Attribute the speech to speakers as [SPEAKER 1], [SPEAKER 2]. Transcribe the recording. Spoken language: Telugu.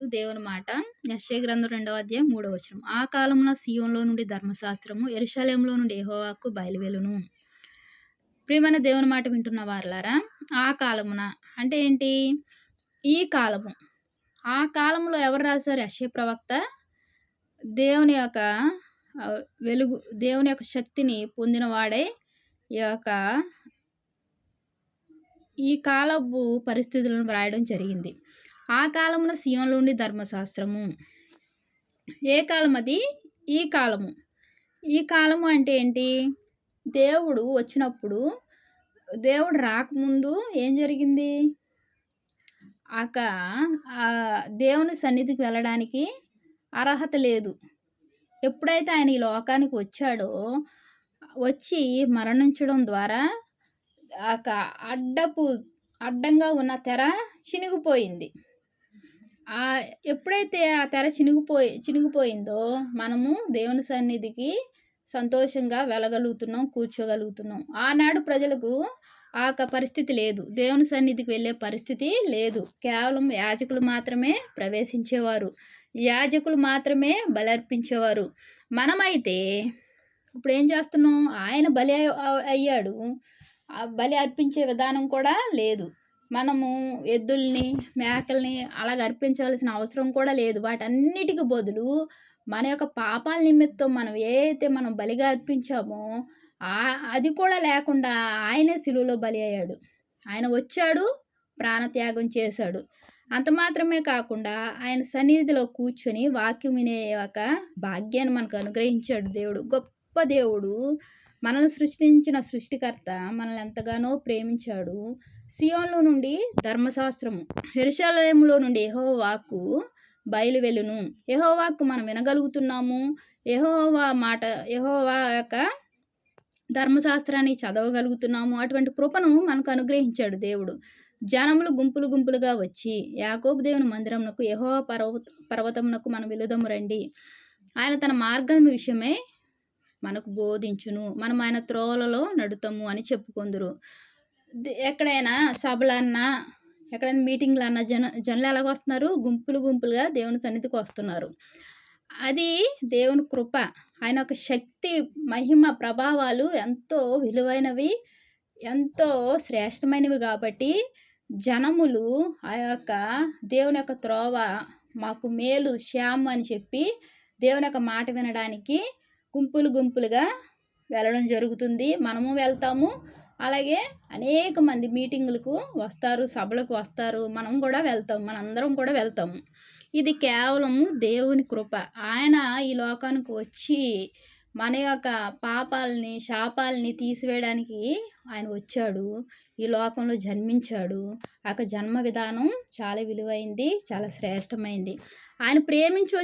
[SPEAKER 1] దేవుని మాట. యెషయా గ్రంథం రెండవ అధ్యాయం మూడవ వచనం. ఆ కాలమున సీయోన్లో నుండి ధర్మశాస్త్రము ఎరుషలేంలో నుండి యెహోవాకు బయలువెలును. ప్రియమైన దేవుని మాట వింటున్న వారులారా ఆ కాలమున అంటే ఏంటి? ఈ కాలము. ఆ కాలంలో ఎవరు రాశారు? యెషయా ప్రవక్త. దేవుని యొక్క వెలుగు దేవుని యొక్క శక్తిని పొందినవాడే ఈ యొక్క ఈ కాలపు పరిస్థితులను వ్రాయడం జరిగింది. ఆ కాలమున సియోన్లో ఉండి ధర్మశాస్త్రము. ఏ కాలం అది ఈ కాలము. ఈ కాలము అంటే ఏంటి? దేవుడు వచ్చినప్పుడు దేవుడు రాకముందు ఏం జరిగింది? ఆక దేవుని సన్నిధికి వెళ్ళడానికి అర్హత లేదు. ఎప్పుడైతే ఆయన ఈ లోకానికి వచ్చాడో వచ్చి మరణించడం ద్వారా ఆక అడ్డపు అడ్డంగా ఉన్న తెర చినిగిపోయింది. ఎప్పుడైతే ఆ తెర చినిగిపోయి చినిగిపోయిందో మనము దేవుని సన్నిధికి సంతోషంగా వెళ్ళగలుగుతున్నాం కూర్చోగలుగుతున్నాం. ఆనాడు ప్రజలకు ఆ యొక్క పరిస్థితి లేదు. దేవుని సన్నిధికి వెళ్ళే పరిస్థితి లేదు. కేవలం యాజకులు మాత్రమే ప్రవేశించేవారు. యాజకులు మాత్రమే బలర్పించేవారు. అర్పించేవారు మనమైతే ఇప్పుడు ఏం చేస్తున్నాం? ఆయన బలి అయ్యాడు. ఆ బలి అర్పించే విధానం కూడా లేదు. మనము ఎద్దుల్ని మేకల్ని అలాగ అర్పించవలసిన అవసరం కూడా లేదు. వాటన్నిటికి బదులు మన యొక్క పాపాల నిమిత్తం మనం ఏదైతే మనం బలిగా అర్పించామో అది కూడా లేకుండా ఆయనే సిలువలో బలి అయ్యాడు. ఆయన వచ్చాడు ప్రాణత్యాగం చేశాడు. అంత మాత్రమే కాకుండా ఆయన సన్నిధిలో కూర్చొని వాక్యం వినే ఒక భాగ్యాన్ని మనకు అనుగ్రహించాడు దేవుడు. గొప్ప దేవుడు. మనల్ని సృష్టించిన సృష్టికర్త మనల్ని ఎంతగానో ప్రేమించాడు. సియోన్లో నుండి ధర్మశాస్త్రము ఎరుషలేములో నుండి యెహో వాక్కు బయలువెలును యహోవాకు మనం వినగలుగుతున్నాము. యహోవా మాట యహోవా యొక్క ధర్మశాస్త్రాన్ని చదవగలుగుతున్నాము. అటువంటి కృపను మనకు అనుగ్రహించాడు దేవుడు. జనములు గుంపులు గుంపులుగా వచ్చి యాకోబు దేవుని మందిరమునకు యెహోవా పర్వత పర్వతమునకు మనం వెలుదము రండి. ఆయన తన మార్గం విషయమై మనకు బోధించును. మనం ఆయన త్రోవలలో నడుతాము అని చెప్పుకుందరు. ఎక్కడైనా సభలన్నా ఎక్కడైనా మీటింగ్లు అన్నా జన జనులు ఎలాగ వస్తున్నారు గుంపులు గుంపులుగా దేవుని సన్నిధికి వస్తున్నారు. అది దేవుని కృప. ఆయన యొక్క శక్తి మహిమ ప్రభావాలు ఎంతో విలువైనవి ఎంతో శ్రేష్టమైనవి కాబట్టి జనములు ఆ యొక్క దేవుని యొక్క త్రోవ మాకు మేలు శ్యామ్ అని చెప్పి దేవుని యొక్క మాట వినడానికి గుంపులు గుంపులుగా వెళ్ళడం జరుగుతుంది. మనము వెళ్తాము. అలాగే అనేక మంది మీటింగులకు వస్తారు సభలకు వస్తారు. మనం కూడా వెళ్తాం. మనందరం కూడా వెళ్తాము ఇది కేవలం దేవుని కృప. ఆయన ఈ లోకానికి వచ్చి మన యొక్క పాపాలని శాపాలని తీసివేయడానికి ఆయన వచ్చాడు. ఈ లోకంలో జన్మించాడు. ఆ యొక్క జన్మ విధానం చాలా విలువైంది చాలా శ్రేష్టమైంది. ఆయన ప్రేమించి